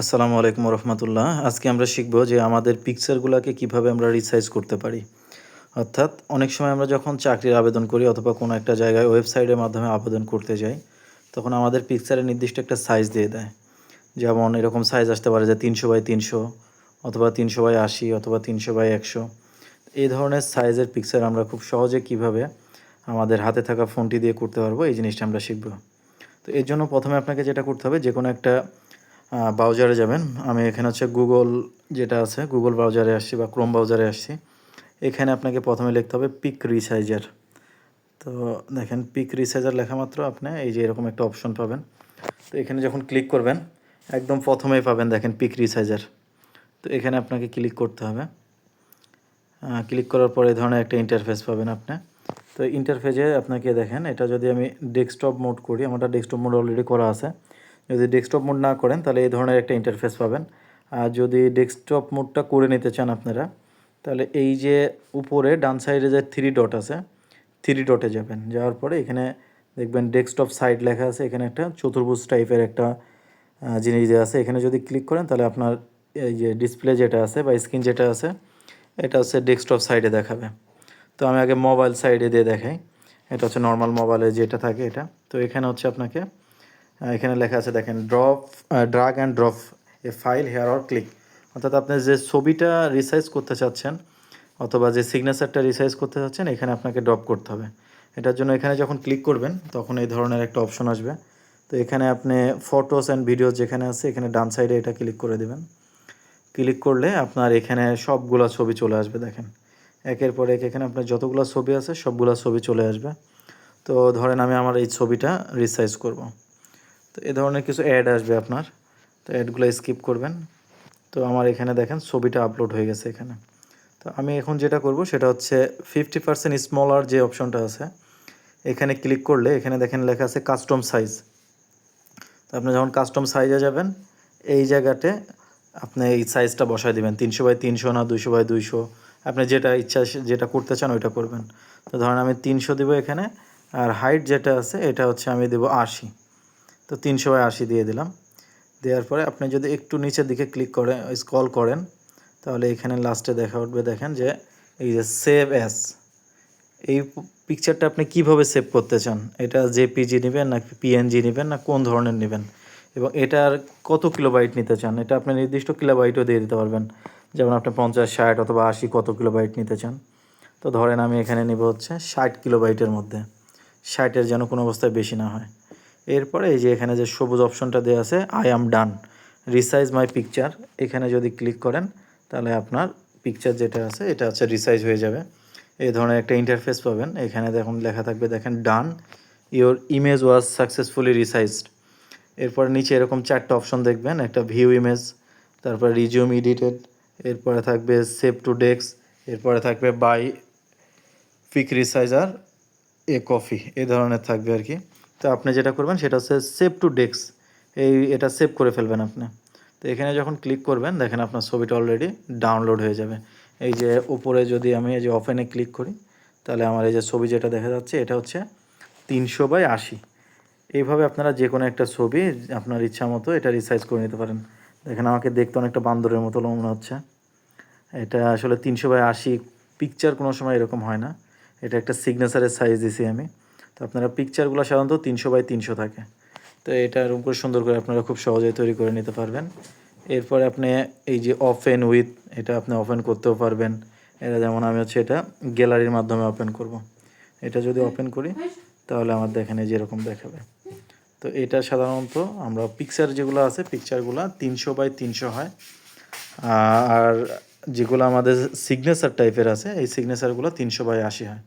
আসসালামু আলাইকুম রহমতুল্লাহ আজকে আমরা শিখব যে আমাদের পিকচারগুলোকে কীভাবে আমরা রিসাইজ করতে পারি। অর্থাৎ অনেক সময় আমরা যখন চাকরির আবেদন করি অথবা কোনো একটা জায়গায় ওয়েবসাইটের মাধ্যমে আবেদন করতে যাই, তখন আমাদের পিকচারের নির্দিষ্ট একটা সাইজ দিয়ে দেয়। যেমন এরকম সাইজ আসতে পারে যে তিনশো বাই তিনশো অথবা তিনশো বাই আশি অথবা তিনশো বাই একশো। এই ধরনের সাইজের পিকচার আমরা খুব সহজে কীভাবে আমাদের হাতে থাকা ফোনটি দিয়ে করতে পারব, এই জিনিসটা আমরা শিখব। তো এর জন্য প্রথমে আপনাকে যেটা করতে হবে যে কোনো একটা ব্রাউজারে যাবেন। আমি এখানে হচ্ছে গুগল যেটা আছে গুগল ব্রাউজারে আসছি বা ক্রোম ব্রাউজারে আসছি। এখানে আপনাকে প্রথমে লিখতে হবে পিক রিসাইজার তো দেখেন পিক রিসাইজার লেখা মাত্র আপনি এই যে এরকম একটা অপশন পাবেন। তো এখানে যখন ক্লিক করবেন, একদম প্রথমেই পাবেন দেখেন পিক রিসাইজার তো এখানে আপনাকে ক্লিক করতে হবে। ক্লিক করার পরে এই ধরনের একটা ইন্টারফেস পাবেন আপনি। তো ইন্টারফেসে আপনাকে দেখেন, এটা যদি আমি ডেস্কটপ মোড করি, আমারটা ডেস্কটপ মোড অলরেডি করা আছে। যদি ডেস্কটপ মোড না করেন, তাহলে এই ধরনের একটা ইন্টারফেস পাবেন। আর যদি ডেস্কটপ মোডটা করে নিতে চান আপনারা, তাহলে এই যে উপরে ডান সাইডে যে থ্রি ডট আছে থ্রি ডটে যাবেন। যাওয়ার পরে এখানে দেখবেন ডেস্কটপ সাইড লেখা আছে, এখানে একটা চতুর্ভুজ টাইপের একটা জিনিস দেওয়া আছে। এখানে যদি ক্লিক করেন, তাহলে আপনার এই যে ডিসপ্লে যেটা আছে বা স্ক্রিন যেটা আছে, এটা হচ্ছে ডেস্কটপ সাইডে দেখাবে। তো আমি আগে মোবাইল সাইডে দিয়ে দেখাই। এটা হচ্ছে নর্মাল মোবাইলে যেটা থাকে এটা। তো এখানে হচ্ছে আপনাকে এখানে লেখা আছে, দেখেন drop drag and drop a file here or click অর্থাৎ আপনি যে ছবিটা রিসাইজ করতে চাচ্ছেন, অথবা যে সিগনেচারটা রিসাইজ করতে চাচ্ছেন, এখানে আপনাকে ড্রপ করতে হবে। এটার জন্য এখানে যখন ক্লিক করবেন, তখন এই ধরনের একটা অপশন আসবে। তো এখানে আপনি ফটোস অ্যান্ড ভিডিও যেখানে আছে, এখানে ডান সাইডে এটা ক্লিক করে দেবেন। ক্লিক করলে আপনার এখানে সবগুলো ছবি চলে আসবে, দেখেন। একের পর এক এখানে আপনার যতগুলো ছবি আছে, সবগুলো ছবি চলে আসবে। তো ধরেন আমি আমার এই ছবিটা রিসাইজ করব। তো এ ধরনের কিছু অ্যাড আসবে আপনার। তো অ্যাডগুলো স্কিপ করবেন। তো আমার এখানে দেখেন, ছবিটা আপলোড হয়ে গেছে এখানে। তো আমি এখন যেটা করব, সেটা হচ্ছে ফিফটি পার্সেন্ট স্মলার যে অপশনটা আছে, এখানে ক্লিক করলে এখানে দেখেন লেখা আছে কাস্টম সাইজ তো আপনি যখন কাস্টম সাইজে যাবেন, এই জায়গাতে আপনি এই সাইজটা বসায় দিবেন। তিনশো বাই তিনশো না দুইশো বাই দুইশো। আপনি যেটা ইচ্ছা যেটা করতে চান ওইটা করবেন। তো ধরেন আমি তিনশো দিব এখানে, আর হাইট যেটা আছে, এটা হচ্ছে আমি দেবো আশি। তো তিনশো বাই আশি দিয়ে দিলাম। দেওয়ার পরে আপনি যদি একটু নিচের দিকে ক্লিক করেন স্কল করেন, তাহলে এখানে লাস্টে দেখা উঠবে, দেখেন যে এই যে সেভ অ্যাস এই পিকচারটা আপনি কীভাবে সেভ করতে চান? এটা জেপিজি নেবেন না পিএনজি নেবেন না কোন ধরনের নেবেন? এবং এটার কত কিলোবাইট নিতে চান? এটা আপনি নির্দিষ্ট কিলোবাইটও দিয়ে দিতে পারবেন। যেমন আপনি পঞ্চাশ, ষাট অথবা আশি কত কিলোবাইট নিতে চান। তো ধরেন আমি এখানে নেব হচ্ছে ষাট কিলোবাইটের মধ্যে। ষাটের যেন কোনো অবস্থায় বেশি না হয়। এরপরে এই যে এখানে যে সবুজ অপশনটা দেওয়া আছে I am done resize my picture এখানে যদি ক্লিক করেন, তাহলে আপনার পিকচার যেটা আছে, এটা হচ্ছে রিসাইজ হয়ে যাবে। এই ধরনের একটা ইন্টারফেস পাবেন। এখানে দেখুন, লেখা থাকবে, দেখেন done your image was successfully resized এরপরে নিচে এরকম চারটা অপশন দেখবেন, একটা ভিউ ইমেজ তারপর রিজিউম এডিটেড এরপরে থাকবে সেভ টু ডেস্ক এরপরে থাকবে buy pic resizer a coffee এ ধরনের থাকবে আর কি। তো আপনি যেটা করবেন সেটা হচ্ছে সেভ টু ডেস্ক এই এটা সেভ করে ফেলবেন আপনি। তো এখানে যখন ক্লিক করবেন, দেখেন আপনার ছবিটা অলরেডি ডাউনলোড হয়ে যাবে। এই যে উপরে যদি আমি এই যে অফেনে ক্লিক করি, তাহলে আমার এই যে ছবি যেটা দেখা যাচ্ছে, এটা হচ্ছে তিনশো বাই আশি। এইভাবে আপনারা যে কোনো একটা ছবি আপনার ইচ্ছা মতো এটা রিসাইজ করে নিতে পারেন। দেখেন আমাকে দেখতে অনেকটা বান্দরের মতো মনে হচ্ছে। এটা আসলে তিনশো বাই আশি পিকচার কোনো সময় এরকম হয় না। এটা একটা সিগনেচারের সাইজ দিছি আমি। তো আপনারা পিকচারগুলো সাধারণত তিনশো বাই তিনশো থাকে। তো এটা এরকম করে সুন্দর করে আপনারা খুব সহজেই তৈরি করে নিতে পারবেন। এরপরে আপনি এই যে ওপেন উইথ এটা আপনি ওপেন করতেও পারবেন। এটা যেমন আমি হচ্ছে এটা গ্যালারির মাধ্যমে ওপেন করব। এটা যদি ওপেন করি, তাহলে আমার দেখেন এই যেরকম দেখাবে। তো এটা সাধারণত আমরা পিকচার যেগুলো আছে পিকচারগুলো তিনশো বাই তিনশো হয়। আর যেগুলো আমাদের সিগনেচার টাইপের আছে, এই সিগনেচারগুলো তিনশো বাই আশি হয়।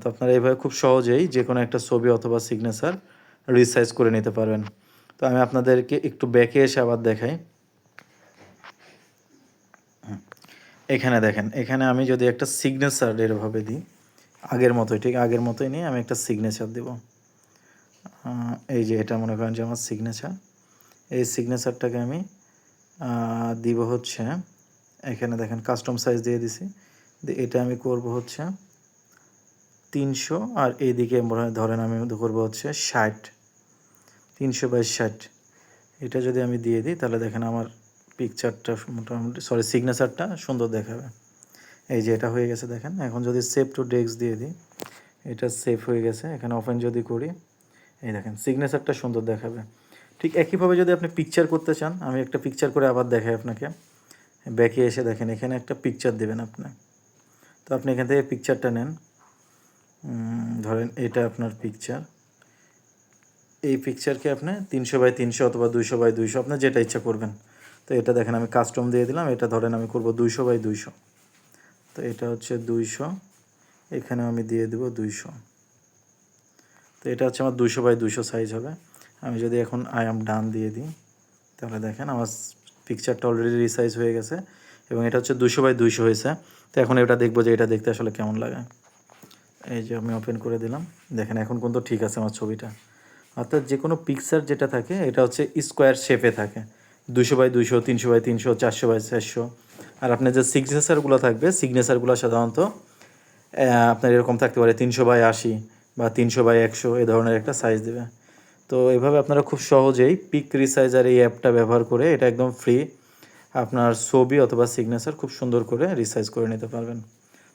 তো আপনারা এইভাবে খুব সহজেই যে কোনো একটা ছবি অথবা সিগনেচার রিসাইজ করে নিতে পারবেন। তো আমি আপনাদেরকে একটু ব্যাকে এসে আবার দেখাই। এখানে দেখেন, এখানে আমি যদি একটা সিগনেচার এরভাবে দিই, আগের মতোই, ঠিক আগের মতোই নিয়ে আমি একটা সিগনেচার দেব। এই যে এটা মনে করেন যে আমার সিগনেচার এই সিগনেচারটাকে আমি দিব হচ্ছে, এখানে দেখেন কাস্টম সাইজ দিয়ে দিছি। এটা আমি করব হচ্ছে তিনশো, আর এইদিকে ধরেন আমি করব হচ্ছে ষাট। তিনশো বাই ষাট। এটা যদি আমি দিয়ে দিই, তাহলে দেখেন আমার পিকচারটা মোটামুটি সরি সিগনেচারটা সুন্দর দেখাবে। এই যে এটা হয়ে গেছে দেখেন। এখন যদি সেভ টু ডেস্ক দিয়ে দিই, এটা সেভ হয়ে গেছে। এখানে ওপেন যদি করি, এই দেখেন সিগনেচারটা সুন্দর দেখাবে। ঠিক একইভাবে যদি আপনি পিকচার করতে চান, আমি একটা পিকচার করে আবার দেখাই আপনাকে। ব্যাকে এসে দেখেন, এখানে একটা পিকচার দেবেন আপনি। তো আপনি এখান থেকে পিকচারটা নেন। ধরেন এটা আপনার পিকচার এই পিকচারকে আপনি তিনশো বাই তিনশো অথবা দুইশো বাই দুইশো, আপনার যেটা ইচ্ছা করবেন। তো এটা দেখেন আমি কাস্টম দিয়ে দিলাম, এটা ধরেন আমি করব দুইশো বাই দুইশো। তো এটা হচ্ছে দুইশো, এখানেও আমি দিয়ে দেবো দুইশো। তো এটা হচ্ছে আমার দুইশো বাই দুইশো সাইজ হবে। আমি যদি এখন আই এম ডান দিয়ে দিই, তাহলে দেখেন আমার পিকচারটা অলরেডি রিসাইজ হয়ে গেছে এবং এটা হচ্ছে দুশো বাই দুইশো হয়েছে। তো এখন এটা দেখব যে এটা দেখতে আসলে কেমন লাগে। এই যে আমি ওপেন করে দিলাম। দেখেন, এখন কিন্তু ঠিক আছে আমার ছবিটা। অর্থাৎ যে কোনো পিকচার যেটা থাকে, এটা হচ্ছে স্কোয়ার শেপে থাকে। দুশো বাই দুশো তিনশো বাই তিনশো, চারশো বাই চারশো। আর আপনার যে সিগনেচারগুলো থাকবে সিগনেচারগুলো সাধারণত আপনার এরকম থাকতে পারে, তিনশো বাই আশি বা তিনশো বাই একশো, এ ধরনের একটা সাইজ দেবে। তো এভাবে আপনারা খুব সহজেই পিক রিসাইজার এই অ্যাপটা ব্যবহার করে এটা একদম ফ্রি আপনার ছবি অথবা সিগনেচার খুব সুন্দর করে রিসাইজ করে নিতে পারবেন।